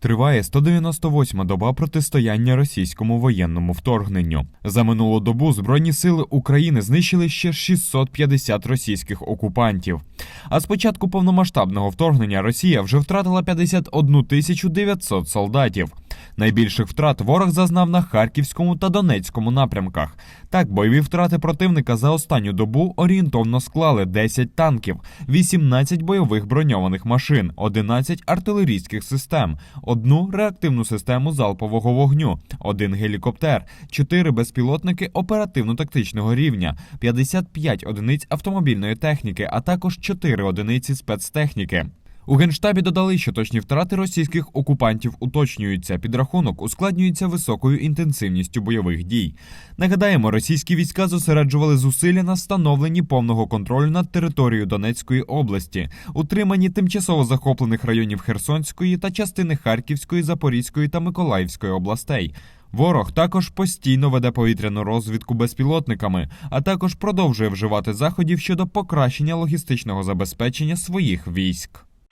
Триває 198-ма доба протистояння російському воєнному вторгненню. За минулу добу Збройні сили України знищили ще 650 російських окупантів. А з початку повномасштабного вторгнення Росія вже втратила 51 тисячу 900 солдатів. Найбільших втрат ворог зазнав на Харківському та Донецькому напрямках. Так, бойові втрати противника за останню добу орієнтовно склали 10 танків, 18 бойових броньованих машин, 11 артилерійських систем, одну реактивну систему залпового вогню, один гелікоптер, 4 безпілотники оперативно-тактичного рівня, 55 одиниць автомобільної техніки, а також 4 одиниці спецтехніки. У генштабі додали, що точні втрати російських окупантів уточнюються. Підрахунок ускладнюється високою інтенсивністю бойових дій. Нагадаємо, російські війська зосереджували зусилля на встановленні повного контролю над територією Донецької області, утриманні тимчасово захоплених районів Херсонської та частини Харківської, Запорізької та Миколаївської областей. Ворог також постійно веде повітряну розвідку безпілотниками, а також продовжує вживати заходів щодо покращення логістичного забезпечення своїх військ.